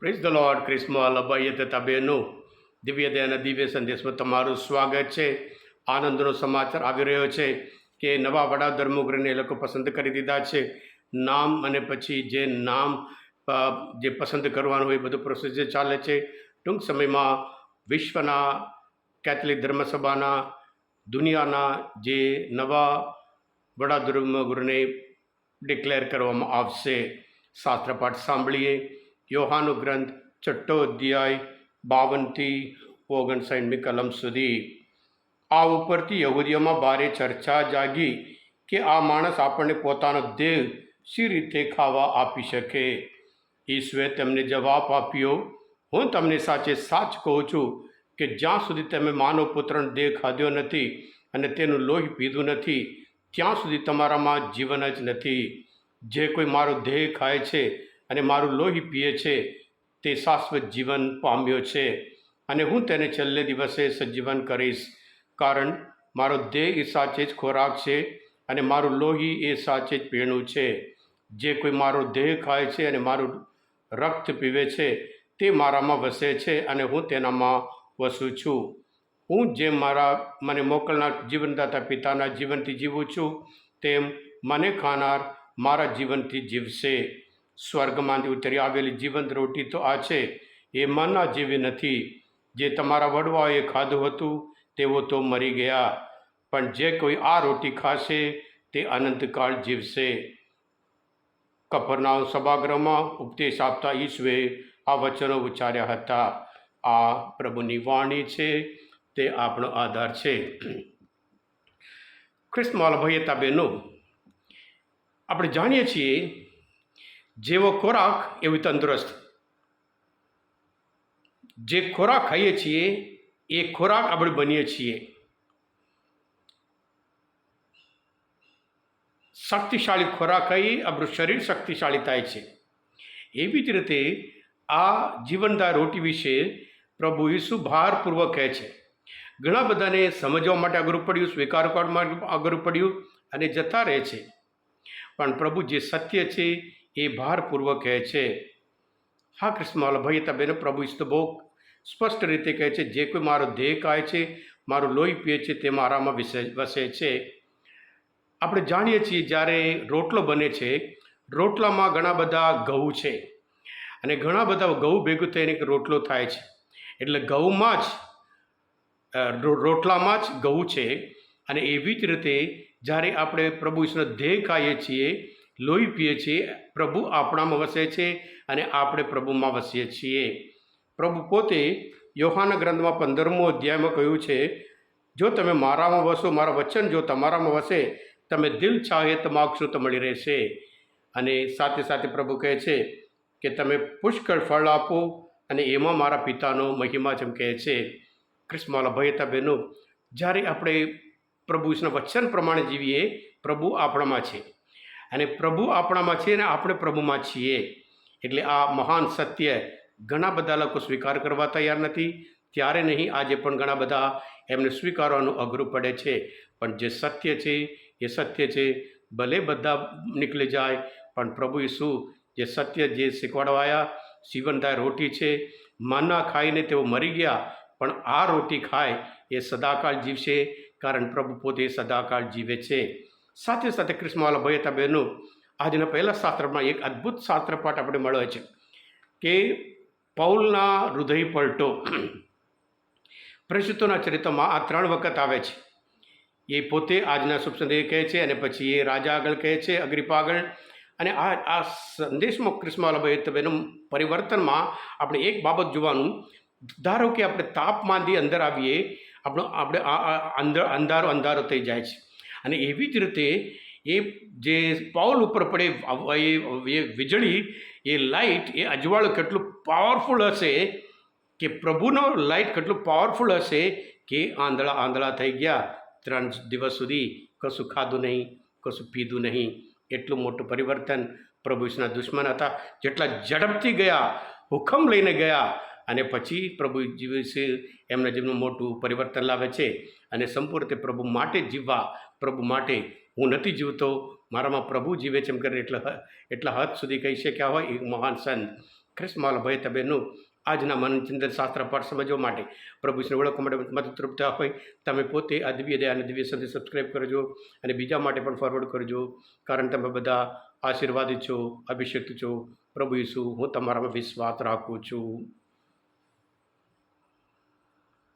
Praise the lord ક્રિસ્મા લબાઈએ તથા બહેનો દિવ્ય દયાના દિવ્ય સંદેશમાં તમારું સ્વાગત છે. આનંદનો સમાચાર આવી રહ્યો છે કે નવા વડા ધર્મગુરુને એ લોકો પસંદ કરી દીધા છે. નામ અને પછી જે નામ જે પસંદ કરવાનું હોય એ બધું પ્રોસેસ ચાલે છે. ટૂંક સમયમાં વિશ્વના કેથલિક ધર્મસભાના, દુનિયાના જે નવા વડા ધર્મગુરુને ડિક્લેર કરવામાં આવશે. શાસ્ત્રપાઠ સાંભળીએ. યોહાનો ગ્રંથ છઠ્ઠો અધ્યાય બાવનથી ઓગણસાઠમી કલમ સુધી આ ઉપરથી યહૂદીઓમાં ભારે ચર્ચા જાગી કે આ માણસ આપણને પોતાનો દેહ શી રીતે ખાવા આપી શકે ઈશ્વરે તેમને જવાબ આપ્યો હું તમને સાચે સાચ કહું છું કે જ્યાં સુધી તમે માનવ પુત્રનો દેહ ખાધ્યો નથી અને તેનું લોહી પીધું નથી ત્યાં સુધી તમારામાં જીવન જ નથી જે કોઈ મારો દેહ ખાય છે અને મારું લોહી પીએ છે તે શાશ્વત જીવન પામ્યો છે અને હું તેને છેલ્લે દિવસે સજીવન કરીશ. કારણ મારો દેહ એ સાચે જ ખોરાક છે અને મારું લોહી એ સાચે જ પીણું છે. જે કોઈ મારો દેહ ખાય છે અને મારું રક્ત પીવે છે તે મારામાં વસે છે અને હું તેનામાં વસું છું. હું જેમ મારા મને મોકલનાર જીવનદાતા પિતાના જીવનથી જીવું છું, તેમ મને ખાનાર મારા જીવનથી જીવશે. સ્વર્ગમાંથી ઉતરી આવેલી જીવંત રોટી તો આ છે. એ મના જેવી નથી. જે તમારા વડવાઓએ ખાધું હતું, તેઓ તો મરી ગયા. પણ જે કોઈ આ રોટી ખાશે, તે અનંતકાળ જીવશે. કપરના સભાગૃહમાં ઉપદેશ આપતા ઈશ્વે આ વચનો ઉચ્ચાર્યા હતા. આ પ્રભુની વાણી છે, તે આપણો આધાર છે. ખ્રિસ્ત ભયતા તાબેનો આપણે જાણીએ છીએ જેવો ખોરાક, એવી તંદુરસ્ત. જે ખોરાક ખાઈએ છીએ, એ ખોરાક આપણે બનીએ છીએ. શક્તિશાળી ખોરાક ખાઈ આપણું શરીર શક્તિશાળી થાય છે. એવી જ રીતે આ જીવનદાર રોટી વિશે પ્રભુ ઈસુ ભારપૂર્વક કહે છે. ઘણા બધાને સમજવા માટે અઘરું પડ્યું, સ્વીકાર કરવા માટે અઘરું પડ્યું અને જતા રહે છે. પણ પ્રભુ જે સત્ય છે એ ભારપૂર્વક કહે છે, હા, કૃષ્ણ ભાઈ તમે પ્રભુ ઈસુ બહુ સ્પષ્ટ રીતે કહે છે, જે કોઈ મારો દેહ ખાય છે, મારું લોહી પીએ છે, તે મારામાં વસે છે. આપણે જાણીએ છીએ જ્યારે રોટલો બને છે, રોટલામાં ઘણા બધા ઘઉં છે, અને ઘણા બધા ઘઉં ભેગું થઈને એક રોટલો થાય છે. એટલે ઘઉંમાં જ રોટલામાં જ ઘઉં છે, અને એવી જ રીતે જ્યારે આપણે પ્રભુ ઈશ્વરનો દેહ ખાઈએ છીએ લોહી પીએ છીએ, પ્રભુ આપણામાં વસે છે અને આપણે પ્રભુમાં વસીએ છીએ. પ્રભુ પોતે યોહાના ગ્રંથમાં પંદરમો અધ્યાયમાં કહ્યું છે, જો તમે મારામાં વસો, મારા વચન જો તમારામાં વસે, તમે દિલ ચાહે તો માગશો તો મળી રહેશે. અને સાથે સાથે પ્રભુ કહે છે કે, તમે પુષ્કળ ફળ આપો અને એમાં મારા પિતાનો મહિમા જેમ કહે છે. ક્રિસ્માલા ભયતા બહેનો, જ્યારે આપણે પ્રભુ વચન પ્રમાણે જીવીએ, પ્રભુ આપણામાં છે. અને પ્રભુ આપણામાં છે અને આપણે પ્રભુમાં છીએ. એટલે આ મહાન સત્ય ઘણા બધા લોકો સ્વીકાર કરવા તૈયાર નથી. ત્યારે નહીં, આજે પણ ઘણા બધા એમને સ્વીકારવાનું અઘરું પડે છે. પણ જે સત્ય છે, એ સત્ય છે. ભલે બધા નીકળી જાય, પણ પ્રભુ ઈસુ જે સત્ય જે શીખવાડવાયા જીવનદાય રોટી છે, માના ખાઈને તેઓ મરી ગયા, પણ આ રોટી ખાય એ સદાકાળ જીવશે, કારણ પ્રભુ પોતે સદાકાળ જીવે છે. સાથે સાથે કૃષ્ણવાલા ભયતા બહેનો આજના પહેલા શાસ્ત્રમાં એક અદ્ભુત શાસ્ત્રપાઠ આપણે મળે છે કે પૌલના હૃદય પલટો. પ્રસિદ્ધોના ચરિત્રમાં આ ત્રણ વખત આવે છે. એ પોતે આજના શુભ સંદેશ કહે છે અને પછી એ રાજા આગળ કહે છે, અગ્રિપા આગળ. અને આ આ સંદેશમાં કૃષ્ણવાલાભાઈ પરિવર્તનમાં આપણે એક બાબત જોવાનું, ધારો કે આપણે તાપમાનથી અંદર આવીએ, આપણો, આપણે અંધારો અંધારો થઈ જાય છે. અને એવી જ રીતે એ જે પાઉલ ઉપર પડે એ વીજળી, એ લાઇટ, એ અજવાળું કેટલું પાવરફુલ હશે કે પ્રભુનો લાઇટ કેટલું પાવરફુલ હશે કે આંધળા આંધળા થઈ ગયા, ત્રણ દિવસ સુધી કશું ખાધું નહીં, કશું પીધું નહીં. એટલું મોટું પરિવર્તન પ્રભુ ઈશ્વરના દુશ્મન હતા. જેટલા ઝડપથી ગયા, હુકમ લઈને ગયા અને પછી પ્રભુ જીવશે, એમના જીવનું મોટું પરિવર્તન લાવે છે અને સંપૂર્ણ પ્રભુ માટે જીવવા, પ્રભુ માટે હું નથી જીવતો, મારામાં પ્રભુ જીવે છે એમ કરીને એટલા એટલા હદ સુધી કહી શક્યા હોય એક મહાન સંત ખ્રિસ્માલ ભાઈ તબેનું આજના મનચંદ્ર શાસ્ત્ર પાઠ સમજવા માટે પ્રભુ શ્રી ઓળખવા માટે મદદરૂપ થયા હોય. તમે પોતે આ દિવ્ય દયા અને દિવ્ય સંદેશ સબસ્ક્રાઈબ કરજો અને બીજા માટે પણ ફોરવર્ડ કરજો, કારણ તમે બધા આશીર્વાદિત છો અભિષેક છો. પ્રભુ ઈસુ, હું તમારામાં વિશ્વાસ રાખું છું.